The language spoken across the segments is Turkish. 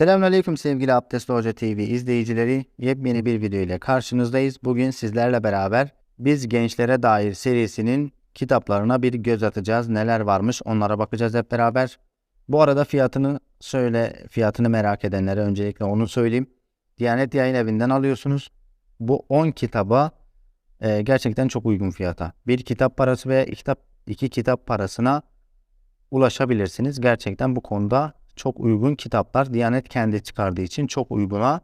Selamünaleyküm sevgili Abdestli Hoca TV izleyicileri. Yepyeni bir video ile karşınızdayız. Bugün sizlerle beraber Biz Gençlere Dair serisinin kitaplarına bir göz atacağız. Neler varmış onlara bakacağız hep beraber. Bu arada fiyatını söyle, fiyatını merak edenlere öncelikle onu söyleyeyim. Diyanet Yayın Evi'nden alıyorsunuz. Bu 10 kitaba e, gerçekten çok uygun fiyata. Bir kitap parası veya iki kitap, iki kitap parasına ulaşabilirsiniz. Gerçekten bu konuda çok uygun kitaplar Diyanet kendi çıkardığı için çok uyguna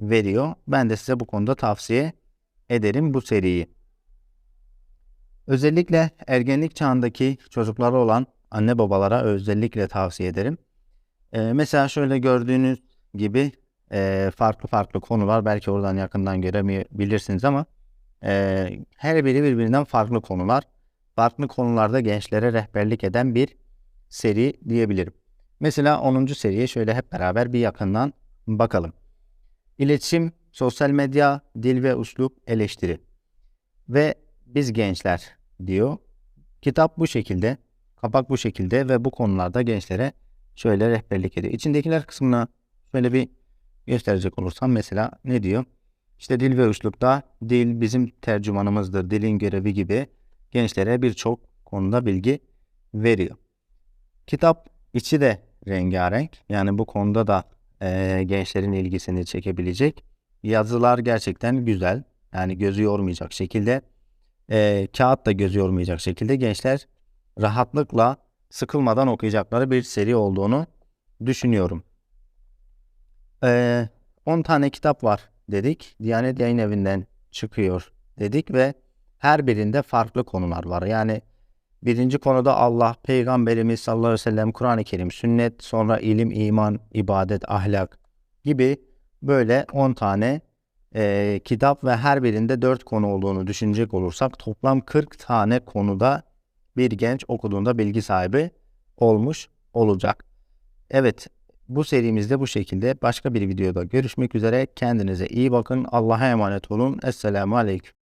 veriyor. Ben de size bu konuda tavsiye ederim bu seriyi. Özellikle ergenlik çağındaki çocukları olan anne babalara özellikle tavsiye ederim. Ee, mesela şöyle gördüğünüz gibi e, farklı farklı konular belki oradan yakından göremeyebilirsiniz ama e, her biri birbirinden farklı konular. Farklı konularda gençlere rehberlik eden bir seri diyebilirim. Mesela 10. seriye şöyle hep beraber bir yakından bakalım. İletişim, sosyal medya, dil ve uslup eleştiri. Ve biz gençler diyor. Kitap bu şekilde, kapak bu şekilde ve bu konularda gençlere şöyle rehberlik ediyor. İçindekiler kısmına şöyle bir gösterecek olursam mesela ne diyor? İşte dil ve üslupta dil bizim tercümanımızdır, dilin görevi gibi gençlere birçok konuda bilgi veriyor. Kitap içi de rengarenk. Yani bu konuda da eee, gençlerin ilgisini çekebilecek. Yazılar gerçekten güzel. Yani gözü yormayacak şekilde. Eee, kağıt da gözü yormayacak şekilde gençler rahatlıkla sıkılmadan okuyacakları bir seri olduğunu düşünüyorum. 10 tane kitap var dedik. Diyanet Yayın Evi'nden çıkıyor dedik ve her birinde farklı konular var. Yani birinci konuda Allah, Peygamberimiz sallallahu aleyhi ve sellem, Kur'an-ı Kerim, sünnet, sonra ilim, iman, ibadet, ahlak gibi böyle 10 tane eee, kitap ve her birinde 4 konu olduğunu düşünecek olursak toplam 40 tane konuda bir genç okuduğunda bilgi sahibi olmuş olacak. Evet, bu serimizde bu şekilde. Başka bir videoda görüşmek üzere. Kendinize iyi bakın. Allah'a emanet olun. Esselamu Aleyküm.